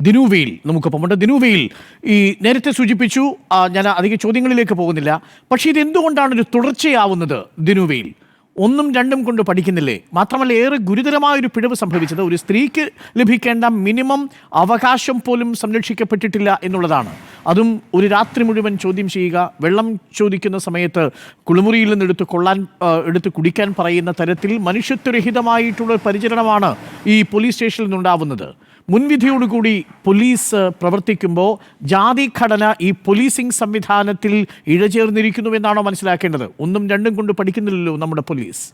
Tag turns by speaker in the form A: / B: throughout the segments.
A: ദിനുവെയിൽ നമുക്കൊപ്പമുണ്ട് ദിനുവെയിൽ ഈ നേരത്തെ സൂചിപ്പിച്ചു ഞാൻ അധിക ചോദ്യങ്ങളിലേക്ക് പോകുന്നില്ല. പക്ഷേ ഇതെന്തുകൊണ്ടാണ് ഒരു തുടർച്ചയാവുന്നത് ദിനുവെയിൽ? ഒന്നും രണ്ടും കൊണ്ട് പഠിക്കുന്നില്ലേ? മാത്രമല്ല ഏറെ ഗുരുതരമായ ഒരു പിഴവ് സംഭവിച്ചത് ഒരു സ്ത്രീക്ക് ലഭിക്കേണ്ട മിനിമം അവകാശം പോലും സംരക്ഷിക്കപ്പെട്ടിട്ടില്ല എന്നുള്ളതാണ്. അതും ഒരു രാത്രി മുഴുവൻ ചോദ്യം ചെയ്യുക വെള്ളം ചോദിക്കുന്ന സമയത്ത് കുളിമുറിയിൽ നിന്ന് എടുത്ത് കൊള്ളാൻ എടുത്ത് കുടിക്കാൻ പറയുന്ന തരത്തിൽ മനുഷ്യത്വരഹിതമായിട്ടുള്ള പരിചരണമാണ് ഈ പോലീസ് സ്റ്റേഷനിൽ നിന്നുണ്ടാവുന്നത്. മുൻവിധിയോടുകൂടി പോലീസ് പ്രവർത്തിക്കുമ്പോൾ ജാതി ഘടന ഈ പോലീസിംഗ് സംവിധാനത്തിൽ ഇഴചേർന്നിരിക്കുന്നു എന്നാണോ മനസ്സിലാക്കേണ്ടത്? ഒന്നും രണ്ടും കൊണ്ട് പഠിക്കുന്നില്ലല്ലോ നമ്മുടെ പോലീസ്.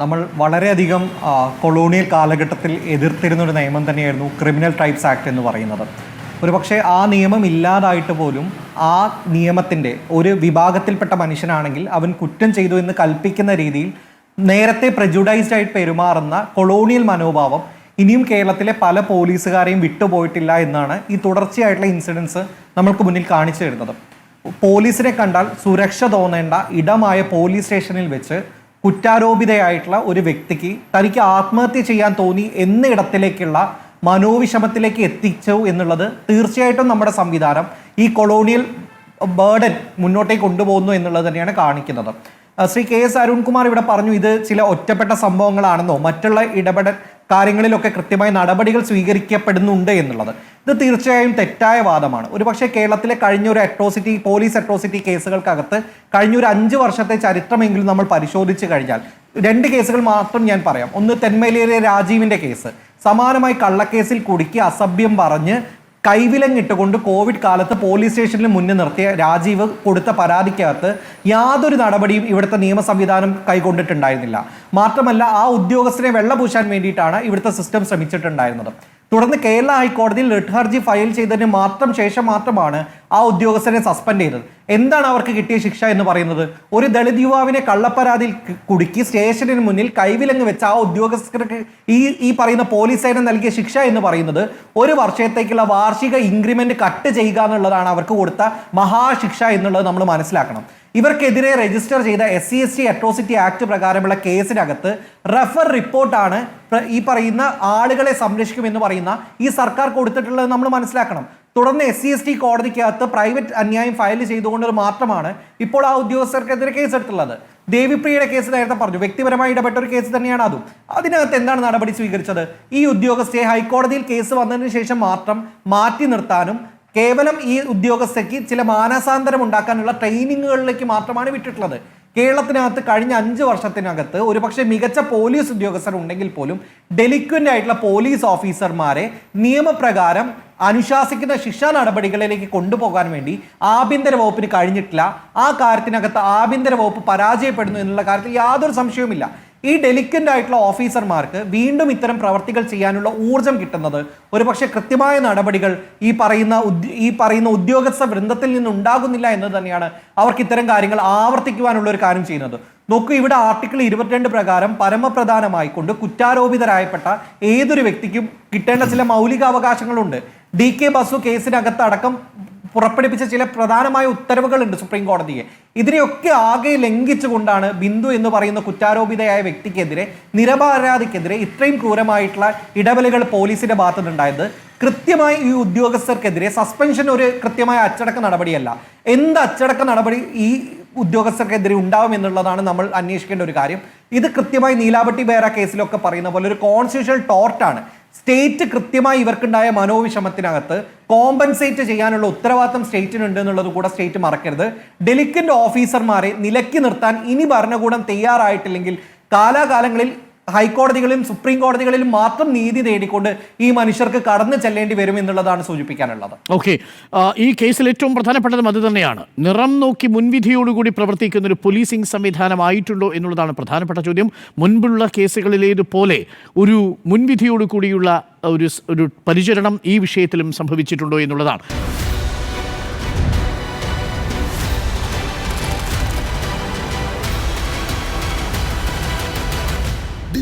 B: നമ്മൾ വളരെയധികം കൊളോണിയൽ കാലഘട്ടത്തിൽ എതിർത്തിരുന്ന ഒരു നിയമം തന്നെയായിരുന്നു ക്രിമിനൽ ടൈപ്സ് ആക്ട് എന്ന് പറയുന്നത്. ഒരുപക്ഷെ ആ നിയമം ഇല്ലാതായിട്ട് പോലും ആ നിയമത്തിന്റെ ഒരു വിഭാഗത്തിൽപ്പെട്ട മനുഷ്യനാണെങ്കിൽ അവൻ കുറ്റം ചെയ്തു എന്ന് കൽപ്പിക്കുന്ന രീതിയിൽ നേരത്തെ പ്രജുഡൈസ്ഡ് ആയിട്ട് പെരുമാറുന്ന കൊളോണിയൽ മനോഭാവം ഇനിയും കേരളത്തിലെ പല പോലീസുകാരെയും വിട്ടുപോയിട്ടില്ല എന്നാണ് ഈ തുടർച്ചയായിട്ടുള്ള ഇൻസിഡൻസ് നമ്മൾക്ക് മുന്നിൽ കാണിച്ചു തരുന്നത്. പോലീസിനെ കണ്ടാൽ സുരക്ഷ തോന്നേണ്ട ഇടമായ പോലീസ് സ്റ്റേഷനിൽ വെച്ച് കുറ്റാരോപിതയായിട്ടുള്ള ഒരു വ്യക്തിക്ക് തനിക്ക് ആത്മഹത്യ ചെയ്യാൻ തോന്നി എന്നിടത്തിലേക്കുള്ള മനോവിഷമത്തിലേക്ക് എത്തിച്ചു എന്നുള്ളത് തീർച്ചയായിട്ടും നമ്മുടെ സംവിധാനം ഈ കൊളോണിയൽ ബേർഡൻ മുന്നോട്ടേക്ക് കൊണ്ടുപോകുന്നു എന്നുള്ളത് തന്നെയാണ് കാണിക്കുന്നത്. ശ്രീ കെ എസ് അരുൺകുമാർ ഇവിടെ പറഞ്ഞു ഇത് ചില ഒറ്റപ്പെട്ട സംഭവങ്ങളാണെന്നോ മറ്റുള്ള ഇടപെടൽ കാര്യങ്ങളിലൊക്കെ കൃത്യമായ നടപടികൾ സ്വീകരിക്കപ്പെടുന്നുണ്ട് എന്നുള്ളത്. ഇത് തീർച്ചയായും തെറ്റായ വാദമാണ്. ഒരുപക്ഷെ കേരളത്തിലെ കഴിഞ്ഞ ഒരു അട്രോസിറ്റി പോലീസ് അട്രോസിറ്റി കേസുകൾക്കകത്ത് കഴിഞ്ഞ ഒരു അഞ്ച് വർഷത്തെ ചരിത്രമെങ്കിലും നമ്മൾ പരിശോധിച്ച് കഴിഞ്ഞാൽ രണ്ട് കേസുകൾ മാത്രം ഞാൻ പറയാം. ഒന്ന് തെന്മേലിയിലെ രാജീവിന്റെ കേസ്. സമാനമായി കള്ളക്കേസിൽ കുടുക്കി അസഭ്യം പറഞ്ഞ് കൈവിലങ്ങിട്ടുകൊണ്ട് കോവിഡ് കാലത്ത് പോലീസ് സ്റ്റേഷനിൽ മുന്നിൽ നിർത്തിയ രാജീവ് കൊടുത്ത പരാതിക്കകത്ത് യാതൊരു നടപടിയും ഇവിടുത്തെ നിയമ സംവിധാനം കൈകൊണ്ടിട്ടുണ്ടായിരുന്നില്ല. മാത്രമല്ല ആ ഉദ്യോഗസ്ഥനെ വെള്ളപൂശാൻ വേണ്ടിയിട്ടാണ് ഇവിടുത്തെ സിസ്റ്റം ശ്രമിച്ചിട്ടുണ്ടായിരുന്നത്. തുടർന്ന് കേരള ഹൈക്കോടതിയിൽ റിട്ട് ഹർജി ഫയൽ ചെയ്തതിന് മാത്രം ശേഷം മാത്രമാണ് ആ ഉദ്യോഗസ്ഥനെ സസ്പെൻഡ് ചെയ്തത്. എന്താണ് അവർക്ക് കിട്ടിയ ശിക്ഷ എന്ന് പറയുന്നത്? ഒരു ദളിത് യുവാവിനെ കള്ളപ്പരാതിയിൽ കുടുക്കി സ്റ്റേഷനിന് മുന്നിൽ കൈവിലങ്ങ് വെച്ച ആ ഉദ്യോഗസ്ഥർക്ക് ഈ ഈ പറയുന്ന പോലീസ് സേന നൽകിയ ശിക്ഷ എന്ന് പറയുന്നത് ഒരു വർഷത്തേക്കുള്ള വാർഷിക ഇൻക്രിമെന്റ് കട്ട് ചെയ്യുക എന്നുള്ളതാണ് അവർക്ക് കൊടുത്ത മഹാശിക്ഷ എന്നുള്ളത് നമ്മൾ മനസ്സിലാക്കണം. ഇവർക്കെതിരെ രജിസ്റ്റർ ചെയ്ത S C S T atrocity act പ്രകാരമുള്ള കേസിനകത്ത് റഫർ റിപ്പോർട്ടാണ് ഈ പറയുന്ന ആളുകളെ സംരക്ഷിക്കുമെന്ന് പറയുന്ന ഈ സർക്കാർ കൊടുത്തിട്ടുള്ളത് നമ്മൾ മനസ്സിലാക്കണം. തുടർന്ന് എസ് സി എസ് ടി കോടതിക്കകത്ത് പ്രൈവറ്റ് അന്യായം ഫയൽ ചെയ്തുകൊണ്ട് മാത്രമാണ് ഇപ്പോൾ ആ ഉദ്യോഗസ്ഥർക്കെതിരെ കേസെടുത്തുള്ളത് ദേവിപ്രിയയുടെ കേസ് നേരത്തെ പറഞ്ഞു. വ്യക്തിപരമായി ഇടപെട്ട ഒരു കേസ് തന്നെയാണ് അതും. അതിനകത്ത് എന്താണ് നടപടി സ്വീകരിച്ചത്? ഈ ഉദ്യോഗസ്ഥയെ ഹൈക്കോടതിയിൽ കേസ് വന്നതിന് ശേഷം മാത്രം മാറ്റി നിർത്താനും കേവലം ഈ ഉദ്യോഗസ്ഥയ്ക്ക് ചില മാനസാന്തരം ഉണ്ടാക്കാനുള്ള ട്രെയിനിങ്ങുകളിലേക്ക് മാത്രമാണ് വിട്ടിട്ടുള്ളത്. കേരളത്തിനകത്ത് കഴിഞ്ഞ അഞ്ച് വർഷത്തിനകത്ത് ഒരുപക്ഷെ മികച്ച പോലീസ് ഉദ്യോഗസ്ഥർ ഉണ്ടെങ്കിൽ പോലും ഡെലിക്വന്റ് ആയിട്ടുള്ള പോലീസ് ഓഫീസർമാരെ നിയമപ്രകാരം അനുശാസിക്കുന്ന ശിക്ഷാ നടപടികളിലേക്ക് കൊണ്ടുപോകാൻ വേണ്ടി ആഭ്യന്തര വകുപ്പിന് കഴിഞ്ഞിട്ടില്ല. ആ കാര്യത്തിനകത്ത് ആഭ്യന്തര വകുപ്പ് പരാജയപ്പെടുന്നു എന്നുള്ള കാര്യത്തിൽ യാതൊരു സംശയവുമില്ല. ഈ ഡെലിക്കന്റ് ആയിട്ടുള്ള ഓഫീസർമാർക്ക് വീണ്ടും ഇത്തരം പ്രവർത്തികൾ ചെയ്യാനുള്ള ഊർജം കിട്ടുന്നത് ഒരുപക്ഷെ കൃത്യമായ നടപടികൾ ഈ പറയുന്ന ഈ പറയുന്ന ഉദ്യോഗസ്ഥ വൃന്ദത്തിൽ നിന്ന് ഉണ്ടാകുന്നില്ല എന്ന് തന്നെയാണ് അവർക്ക് ഇത്തരം കാര്യങ്ങൾ ആവർത്തിക്കുവാനുള്ള ഒരു കാര്യം ചെയ്യുന്നത്. നോക്കൂ ഇവിടെ ആർട്ടിക്കിൾ ഇരുപത്തിരണ്ട് പ്രകാരം പരമപ്രധാനമായിക്കൊണ്ട് കുറ്റാരോപിതരായപ്പെട്ട ഏതൊരു വ്യക്തിക്കും കിട്ടേണ്ട ചില മൗലികാവകാശങ്ങളുണ്ട്. ഡി കെ ബസു കേസിനകത്ത് അടക്കം പുറപ്പെടുവിച്ച ചില പ്രധാനമായ ഉത്തരവുകളുണ്ട് സുപ്രീം കോടതിയെ ഇതിനെയൊക്കെ ആകെ ലംഘിച്ചുകൊണ്ടാണ് ബിന്ദു എന്ന് പറയുന്ന കുറ്റാരോപിതയായ വ്യക്തിക്കെതിരെ നിരപരാധിക്കെതിരെ ഇത്രയും ക്രൂരമായിട്ടുള്ള ഇടപെടലുകൾ പോലീസിന്റെ ഭാഗത്തുനിന്നുണ്ടായത്. കൃത്യമായി ഈ ഉദ്യോഗസ്ഥർക്കെതിരെ സസ്പെൻഷൻ ഒരു കൃത്യമായ അച്ചടക്ക നടപടിയല്ല. എന്ത് അച്ചടക്ക നടപടി ഈ ഉദ്യോഗസ്ഥർക്കെതിരെ ഉണ്ടാവും എന്നുള്ളതാണ് നമ്മൾ അന്വേഷിക്കേണ്ട ഒരു കാര്യം. ഇത് കൃത്യമായി നീലാപട്ടി ബേറ കേസിലൊക്കെ പറയുന്ന പോലെ ഒരു കോൺസ്റ്റിറ്റ്യൂഷണൽ ടോർട്ടാണ് സ്റ്റേറ്റ് കൃത്യമായി ഇവർക്കുണ്ടായ മനോവിഷമത്തിനകത്ത് കോമ്പൻസേറ്റ് ചെയ്യാനുള്ള ഉത്തരവാദിത്തം സ്റ്റേറ്റിനുണ്ട് എന്നുള്ളത് കൂടെ സ്റ്റേറ്റ് മറക്കരുത്. ഡെലിക്കന്റ് ഓഫീസർമാരെ നിലക്കി നിർത്താൻ ഇനി ഭരണകൂടം തയ്യാറായിട്ടില്ലെങ്കിൽ കാലാകാലങ്ങളിൽ ഹൈക്കോടതികളിലും സുപ്രീം കോടതികളിലും മാത്രം നീതി തേടിക്കൊണ്ട് ഈ മനുഷ്യർക്ക് കടന്നു ചെല്ലേണ്ടി വരും എന്നുള്ളതാണ് സൂചിപ്പിക്കാനുള്ളത്.
A: ഓക്കെ. ഈ കേസിൽ ഏറ്റവും പ്രധാനപ്പെട്ടതും അത് തന്നെയാണ്. നിറം നോക്കി മുൻവിധിയോടുകൂടി പ്രവർത്തിക്കുന്ന ഒരു പോലീസിംഗ് സംവിധാനമായിട്ടുണ്ടോ എന്നുള്ളതാണ് പ്രധാനപ്പെട്ട ചോദ്യം. മുൻപുള്ള കേസുകളിലേതുപോലെ ഒരു മുൻവിധിയോടുകൂടിയുള്ള ഒരു ഒരു പരിചരണം ഈ വിഷയത്തിലും സംഭവിച്ചിട്ടുണ്ടോ എന്നുള്ളതാണ്.